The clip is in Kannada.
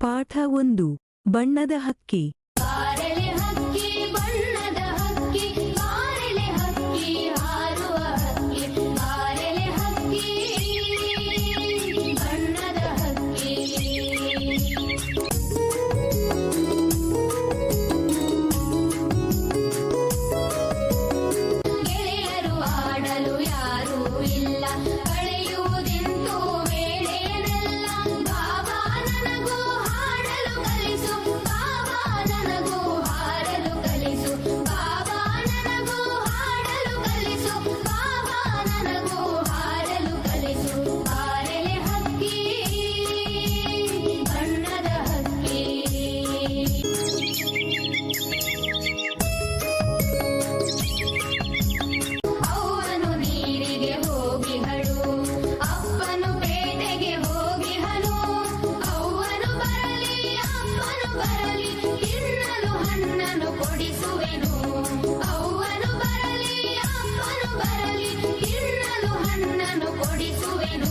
ಪಾಠ ಒಂದು ಬಣ್ಣದ ಹಕ್ಕಿ. ಅಪ್ಪನನ್ನು ಅವ್ವನು ಬರಲಿ ಅಪ್ಪನು ಬರಲಿ ತಿನ್ನಲು ಕೊಡಿಸುವೆನು.